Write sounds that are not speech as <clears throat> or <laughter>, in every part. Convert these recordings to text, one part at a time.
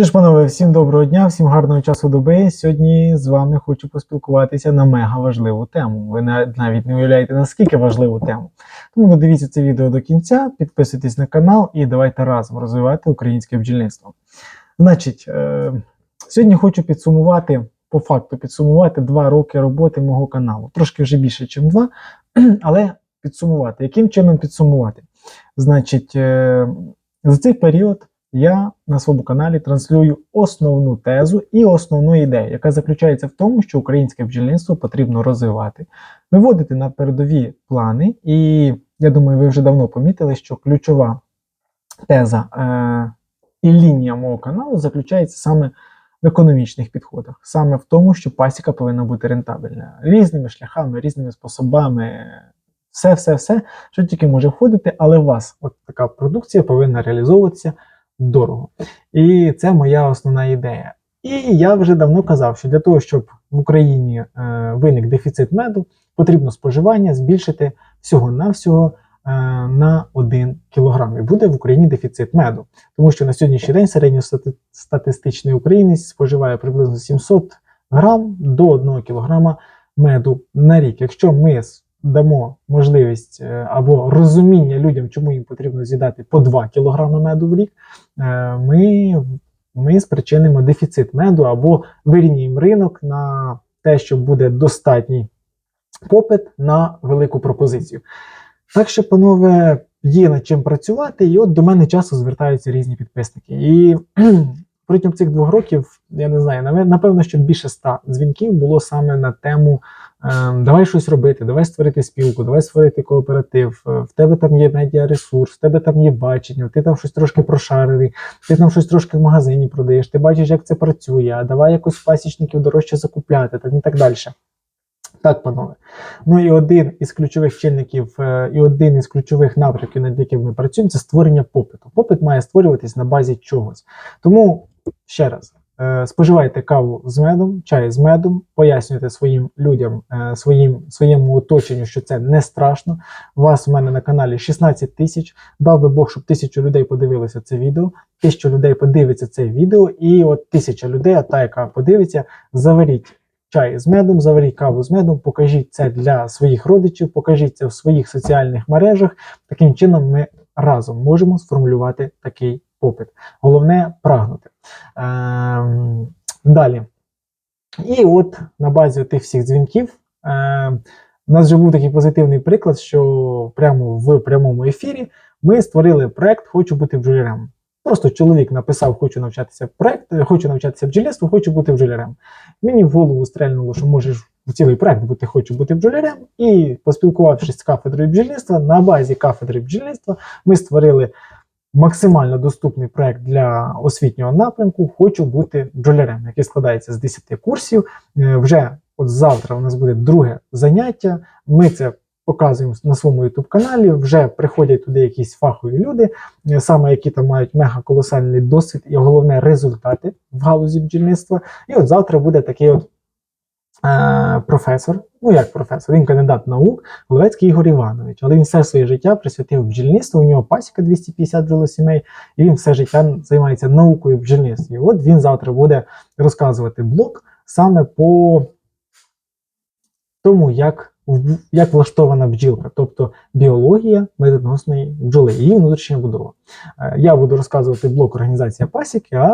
Що ж, панове, всім доброго дня, всім гарного часу доби. Сьогодні з вами хочу поспілкуватися на мега важливу тему. Ви на- навіть не уявляєте, наскільки важливу тему. Тому додивіться це відео до кінця, підписуйтесь на канал і давайте разом розвивати українське бджільництво. Значить, е, сьогодні хочу підсумувати, по факту підсумувати два роки роботи мого каналу. Трошки вже більше, ніж два, <clears throat> але підсумувати. Яким чином підсумувати? Значить, е, за цей період я на своєму каналі транслюю основну тезу і основну ідею, яка заключається в тому, що українське бджільництво потрібно розвивати, виводити на передові плани. І я думаю, ви вже давно помітили, що ключова теза е- і лінія мого каналу заключається саме в економічних підходах, саме в тому, що пасіка повинна бути рентабельна різними шляхами, різними способами. Все, все, все, що тільки може входити, але у вас от така продукція повинна реалізовуватися дорого. І це моя основна ідея. І я вже давно казав, що для того, щоб в Україні е, виник дефіцит меду, потрібно споживання збільшити всього-навсього е, на 1 кг. І буде в Україні дефіцит меду. Тому що на сьогоднішній день середньостатистичний українець споживає приблизно 700 грам до 1 кг меду на рік. Якщо ми дамо можливість е, або розуміння людям, чому їм потрібно з'їдати по 2 кг меду в рік, е, ми, ми спричинимо дефіцит меду або вирівняємо ринок на те, що буде достатній попит на велику пропозицію. Так що, панове, є над чим працювати, і от до мене часто звертаються різні підписники. І протягом цих двох років, я не знаю, напевно, що більше ста дзвінків було саме на тему Ем, давай щось робити, давай створити спілку, давай створити кооператив. е, В тебе там є медіаресурс, в тебе там є бачення, ти там щось трошки прошарений, ти там щось трошки в магазині продаєш, ти бачиш, як це працює, а давай якось пасічників дорожче закупляти там і так далі. Так, панове. Ну і один із ключових чинників, е, і один із ключових напрямків, над яким ми працюємо, це створення попиту. Попит має створюватись на базі чогось. Тому ще раз. е, Споживайте каву з медом, чай з медом, пояснюйте своїм людям, е, своїм, своєму оточенню, що це не страшно. Вас у мене на каналі 16 тисяч. Дав би Бог, щоб тисячу людей подивилися це відео. Тисячу людей подивиться це відео, і от тисяча людей, а та, яка подивиться, заваріть чай з медом, заваріть каву з медом, покажіть це для своїх родичів, покажіть це в своїх соціальних мережах. Таким чином, ми разом можемо сформулювати такий попит. Головне прагнути. Ем, далі. І от на базі тих всіх дзвінків. Ем, у нас вже був такий позитивний приклад, що прямо в прямому ефірі ми створили проект Хочу бути бджолярем. Просто чоловік написав, хочу навчатися проект, е, хочу навчатися бджільництву, хочу бути бджолярем. Мені в голову стрельнуло, що можеш цілий проект бути хочу бути бджолярем. І поспілкувавшись з кафедрою бджільництва, на базі кафедри бджільництва ми створили максимально доступний проект для освітнього напрямку Хочу бути бджолярем, який складається з 10 курсів. Е, Вже от завтра у нас буде друге заняття. Ми це показуємо на своєму youtube каналі. Вже приходять туди якісь фахові люди, е, саме які там мають мега колосальний досвід і головне результати в галузі бджільництва. І от завтра буде такий от професор. Ну як професор, він кандидат наук, Головецький Ігор Іванович. Але він все своє життя присвятив бджільництву. У нього пасіка 250 бджолосімей, і він все життя займається наукою бджільництва. І от він завтра буде розказувати блок саме по тому, як, як влаштована бджілка, тобто біологія медоносної бджоли, її внутрішня будова. Е, Я буду розказувати блок організація пасіки, а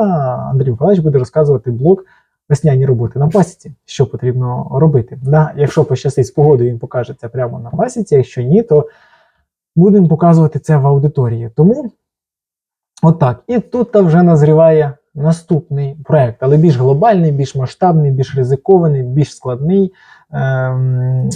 Андрій Миколаївич буде розказувати блок весняні роботи на пасіці, що потрібно робити. Да, якщо пощастить з погодою, він покаже це прямо на пасіці. Якщо ні, то будемо показувати це в аудиторії. Тому отак. І тут та вже назріває наступний проект, але більш глобальний, більш масштабний, більш ризикований, більш складний. Ем,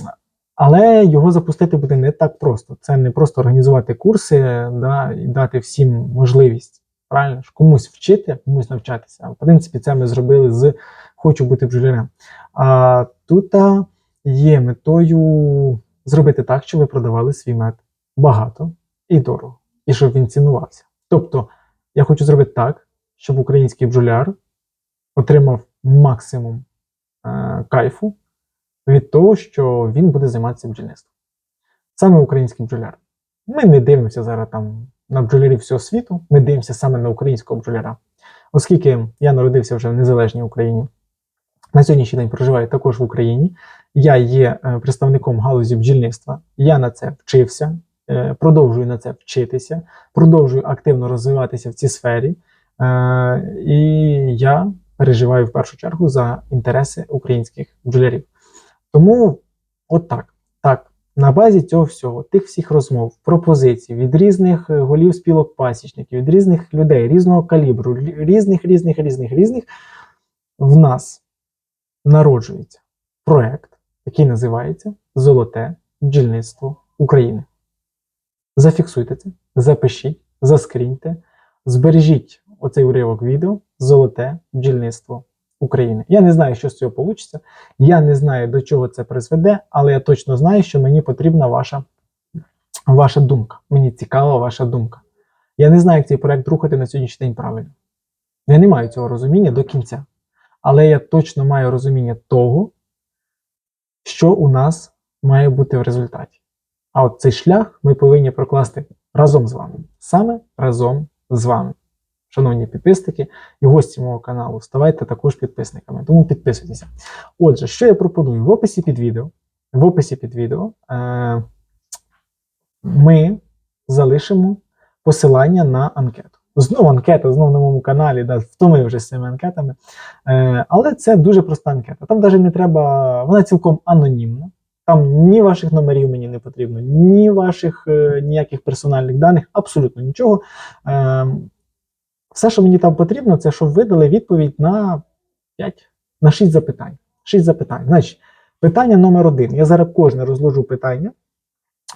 але його запустити буде не так просто. Це не просто організувати курси да, і дати всім можливість правильно ж комусь вчити, комусь навчатися. В принципі, це ми зробили з Хочу бути бджолярем. А тут є метою зробити так, щоб ви продавали свій мед багато і дорого, і щоб він цінувався. Тобто, я хочу зробити так, щоб український бджоляр отримав максимум е, кайфу від того, що він буде займатися бджільництвом. Саме український бджоляр. Ми не дивимося зараз там на бджолярів всього світу, ми дивимося саме на українського бджоляра. Оскільки я народився вже в незалежній Україні, на сьогоднішній день проживаю також в Україні. Я є е, представником галузі бджільництва. Я на це вчився, е, продовжую на це вчитися, продовжую активно розвиватися в цій сфері. Е, І я переживаю в першу чергу за інтереси українських бджолярів. Тому, от так. На базі цього всього, тих всіх розмов, пропозицій від різних е, голів спілок пасічників, від різних людей, різного калібру, різних, різних, різних, різних, в нас народжується проект, який називається Золоте бджільництво України. Зафіксуйте це, запишіть, заскріньте, збережіть оцей уривок відео Золоте бджільництво України. Я не знаю, що з цього вийде. Я не знаю, до чого це призведе, але я точно знаю, що мені потрібна ваша, ваша думка. Мені цікава ваша думка. Я не знаю, як цей проект рухати на сьогоднішній день правильно. Я не маю цього розуміння до кінця. Але я точно маю розуміння того, що у нас має бути в результаті. А от цей шлях ми повинні прокласти разом з вами. Саме разом з вами. Шановні підписники і гості мого каналу, ставайте також підписниками, тому підписуйтеся. Отже, що я пропоную? В описі під відео, в описі під відео е, ми залишимо посилання на анкету. Знову анкета, знову на моєму каналі, да, втомив вже з цими анкетами. Е, але це дуже проста анкета. Там навіть не треба, вона цілком анонімна. Там ні ваших номерів мені не потрібно, ні ваших е, ніяких персональних даних, абсолютно нічого. Е, все, що мені там потрібно, це щоб ви дали відповідь на 5, на 6 запитань. 6 запитань. Значить, питання номер один. Я зараз кожне розложу питання,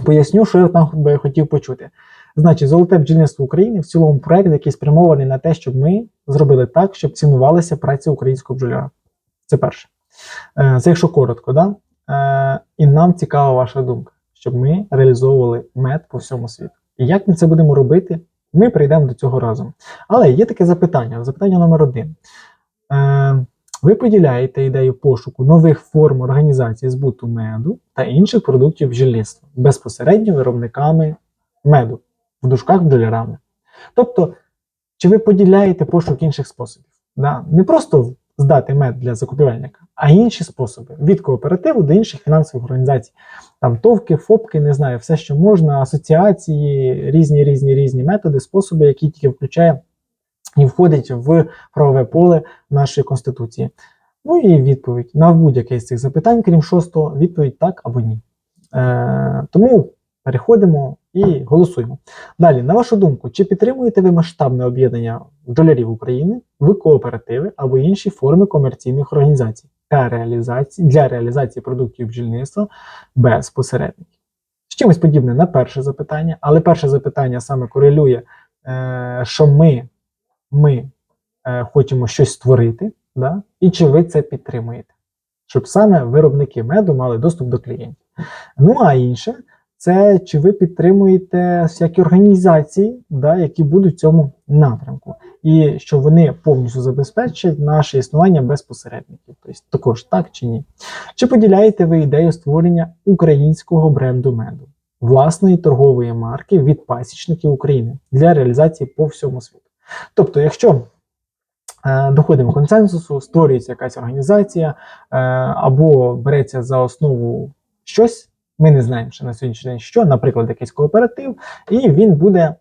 поясню, що я там би хотів почути. Значить, золоте бджільництво України в цілому проект, який спрямований на те, щоб ми зробили так, щоб цінувалася праця українського бджоляра. Це перше. Е, Це якщо коротко, да? Е, і нам цікава ваша думка, щоб ми реалізовували мед по всьому світу. І як ми це будемо робити, ми прийдемо до цього разом. Але є таке запитання: запитання номер один. Е, ви поділяєте ідею пошуку нових форм організації збуту меду та інших продуктів бджільництва безпосередньо виробниками меду, в дужках бджолярами. Тобто, чи ви поділяєте пошук інших способів? Да? Не просто здати мед для закупівельника, а інші способи від кооперативу до інших фінансових організацій. Там товки, ФОПки, не знаю, все, що можна, асоціації, різні різні різні методи, способи, які тільки включає і входить в правове поле нашої конституції. Ну і відповідь на будь-яке з цих запитань, крім шостого, відповідь так або ні. Е, тому переходимо і голосуємо. Далі, на вашу думку, чи підтримуєте ви масштабне об'єднання долярів України в кооперативи або інші форми комерційних організацій та реалізації для реалізації продуктів бджільництва без посередників? З чимось подібне на перше запитання, але перше запитання саме корелює, е, що ми, ми е, хочемо щось створити, да? і чи ви це підтримуєте, щоб саме виробники меду мали доступ до клієнтів. Ну а інше, це чи ви підтримуєте всякі організації, да, які будуть в цьому напрямку, і що вони повністю забезпечать наше існування без посередників. Тобто також так чи ні? Чи поділяєте ви ідею створення українського бренду меду, власної торгової марки від пасічників України для реалізації по всьому світу? Тобто, якщо е, доходимо до консенсусу, створюється якась організація е, або береться за основу щось. Ми не знаємо ще на сьогоднішній день, що, наприклад, якийсь кооператив, і він буде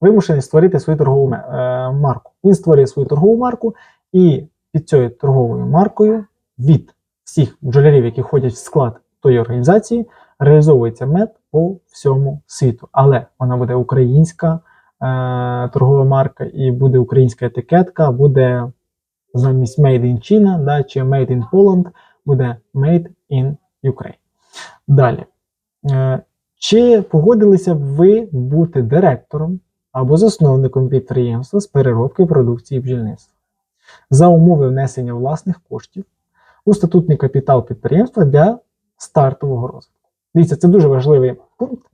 вимушений створити свою торгову е, марку. Він створює свою торгову марку, і під цією торговою маркою від всіх бджолярів, які входять в склад тої організації, реалізовується мед по всьому світу. Але вона буде українська е, торгова марка, і буде українська етикетка, буде замість Made in China, да, чи Made in Poland, буде Made in Ukraine. Далі. Е, Чи погодилися б ви бути директором або засновником підприємства з переробки продукції бджільництва за умови внесення власних коштів у статутний капітал підприємства для стартового розвитку? Дивіться, це дуже важливий пункт.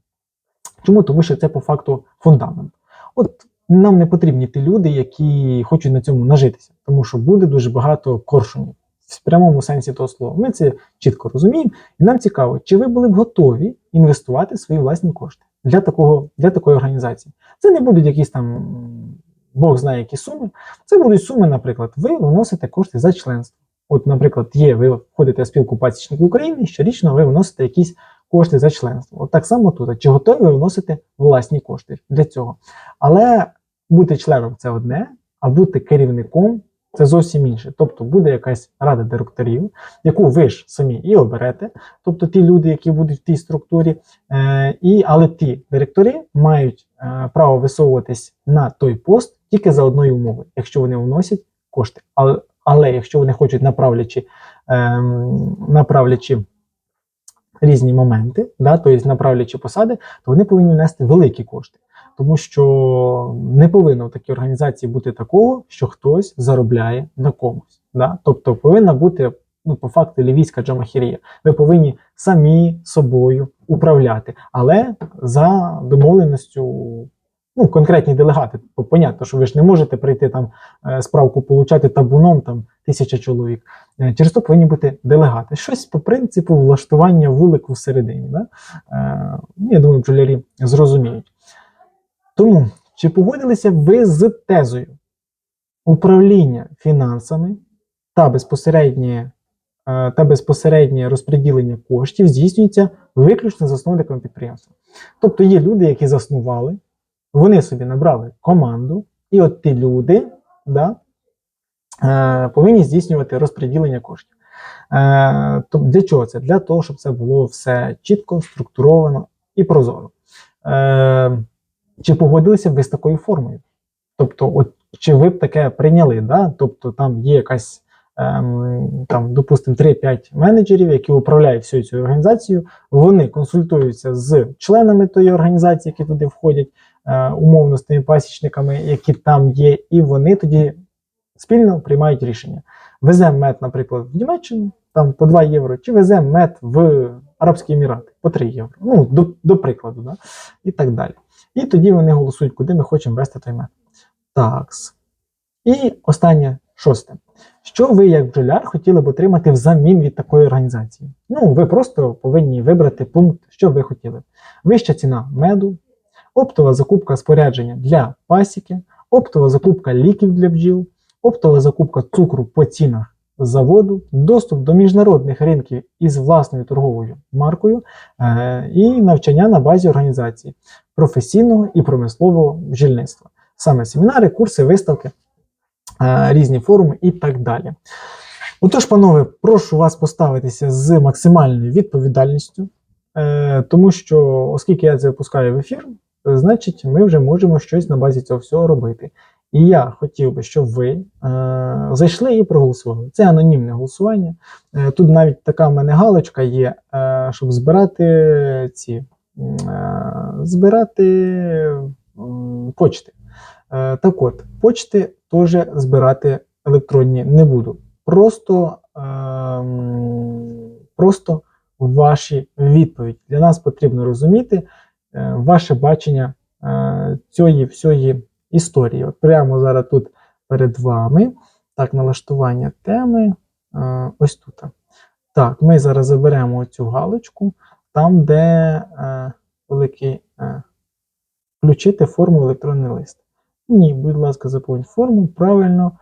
Чому? Тому що це по факту фундамент. От нам не потрібні ті люди, які хочуть на цьому нажитися, тому що буде дуже багато коршунів в прямому сенсі того слова. Ми це чітко розуміємо, і нам цікаво, чи ви були б готові інвестувати свої власні кошти для такого для такої організації. Це не будуть якісь там Бог знає, які суми. Це будуть суми, наприклад, ви вносите кошти за членство. От, наприклад, є, ви входите в спілку пасічників України, щорічно ви вносите якісь кошти за членство. От так само тут. Чи готові ви вносити власні кошти для цього? Але бути членом це одне, а бути керівником це зовсім інше. Тобто буде якась рада директорів, яку ви ж самі і оберете, тобто ті люди, які будуть в тій структурі, е, і, але ті директори мають е, право висовуватись на той пост тільки за одною умовою, якщо вони вносять кошти. Але, але якщо вони хочуть направлячи, е, направлячи різні моменти, да, тобто направлячи посади, то вони повинні внести великі кошти. Тому що не повинно в такій організації бути такого, що хтось заробляє на комусь. Да? Тобто повинна бути ну, по факту лівійська джамахірія. Ви повинні самі собою управляти, але за домовленістю. Ну, конкретні делегати, бо понятно, що ви ж не можете прийти там е, справку получати табуном там тисяча чоловік. Е, Через то повинні бути делегати. Щось по принципу влаштування вулику всередині. Да? Е, Я думаю, бджолярі зрозуміють. Тому, чи погодилися ви з тезою управління фінансами та безпосереднє, е, та безпосереднє розподілення коштів здійснюється виключно засновниками підприємства? Тобто є люди, які заснували, вони собі набрали команду, і от ті люди да, е, повинні здійснювати розподілення коштів. Е, для чого це? Для того, щоб це було все чітко, структуровано і прозоро. Чи погодилися б ви з такою формою? Тобто, от, чи ви б таке прийняли? Да? Тобто там є якась, ем, там, допустимо, 3-5 менеджерів, які управляють всією цією організацією, вони консультуються з членами тої організації, які туди входять, е, умовно з тими пасічниками, які там є, і вони тоді спільно приймають рішення. Веземо мед, наприклад, в Німеччину, там по 2 євро, чи веземо мед в Арабські Емірати по 3 євро. Ну, до, до прикладу, да? і так далі. І тоді вони голосують, куди ми хочемо вести той мед. Такс. І останнє шосте. Що ви, як бджоляр, хотіли б отримати взамін від такої організації? Ну, ви просто повинні вибрати пункт, що ви хотіли. Вища ціна меду, оптова закупка спорядження для пасіки, оптова закупка ліків для бджіл, оптова закупка цукру по цінах заводу, доступ до міжнародних ринків із власною торговою маркою е, і навчання на базі організації професійного і промислового бджільництва. Саме семінари, курси, виставки, е, різні форуми і так далі. Отож, панове, прошу вас поставитися з максимальною відповідальністю, е, тому що, оскільки я це випускаю в ефір, е, значить, ми вже можемо щось на базі цього всього робити. І я хотів би, щоб ви е, зайшли і проголосували. Це анонімне голосування. Е, тут навіть така в мене галочка є, е, щоб збирати ці е, збирати м, почти. Е, так от, почти теж збирати електронні не буду. Просто, е, просто ваші відповіді. Для нас потрібно розуміти е, ваше бачення е, цієї всієї історії. От прямо зараз тут перед вами. Так, налаштування теми. Ось тут. Так, ми зараз заберемо цю галочку, там, де е, великий е, включити форму електронний лист. Ні, будь ласка, заповніть форму. Правильно.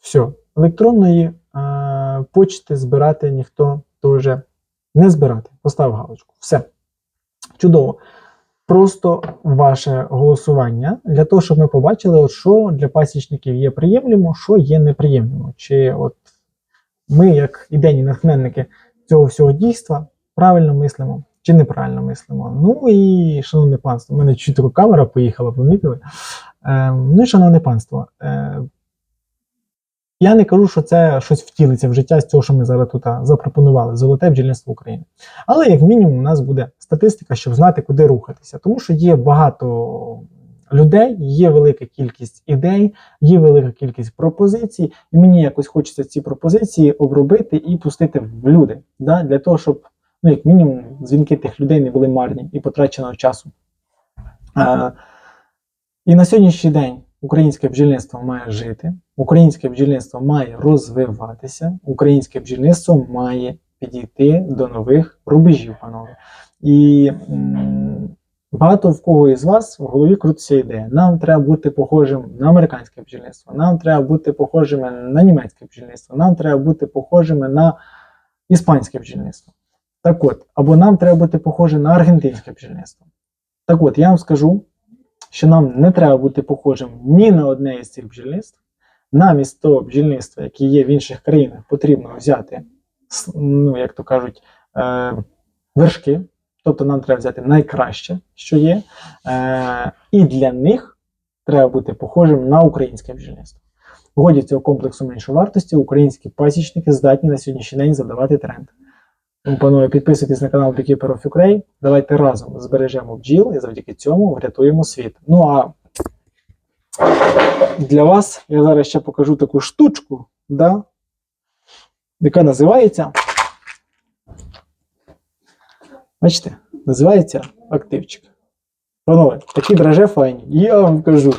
Все. Електронної е, почти збирати ніхто теж не збирати. Постав галочку. Все. Чудово. Просто ваше голосування для того, щоб ми побачили, от що для пасічників є приємлемо, що є неприємлемо. Чи от ми, як ідейні натхненники цього всього дійства, правильно мислимо чи неправильно мислимо. Ну і, шановне панство, у мене чуть камера поїхала, помітили. Е, ну і шановне панство, е, я не кажу, що це щось втілиться в життя з цього, що ми зараз тут запропонували золоте бджільництво України. Але як мінімум у нас буде статистика, щоб знати, куди рухатися. Тому що є багато людей, є велика кількість ідей, є велика кількість пропозицій, і мені якось хочеться ці пропозиції обробити і пустити в люди, да? для того, щоб, ну, як мінімум, дзвінки тих людей не були марні і потраченого часу. А, і на сьогоднішній день українське бджільництво має жити, українське бджільництво має розвиватися, українське бджільництво має підійти до нових рубежів, панове. І Багато в кого із вас в голові крутиться ідея. Нам треба бути похожим на американське бджільництво, нам треба бути похожими на німецьке бджільництво, нам треба бути похожими на іспанське бджільництво. Так от, або нам треба бути похожим на аргентинське бджільництво. Так от, я вам скажу, що нам не треба бути похожим ні на одне із цих бджільництв. Намість того бджільництва, яке є в інших країнах, потрібно взяти, ну, як то кажуть, е, вершки. Тобто нам треба взяти найкраще, що є. Е, і для них треба бути похожим на українське бджільництво. Годі цього комплексу меншої вартості українські пасічники здатні на сьогоднішній день задавати тренд. Тому, панове, підписуйтесь на канал Beekeeper of Ukraine. Давайте разом збережемо бджіл і завдяки цьому врятуємо світ. Ну а для вас я зараз ще покажу таку штучку, да, яка називається. Бачите, називається активчик. Панове, такі драже файні. Я вам кажу.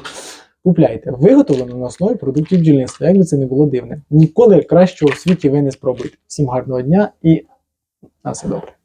Купляйте. Виготовлено на основі продуктів бджільництва, як би це не було дивне. Ніколи кращого в світі ви не спробуєте. Всім гарного дня і на все добре.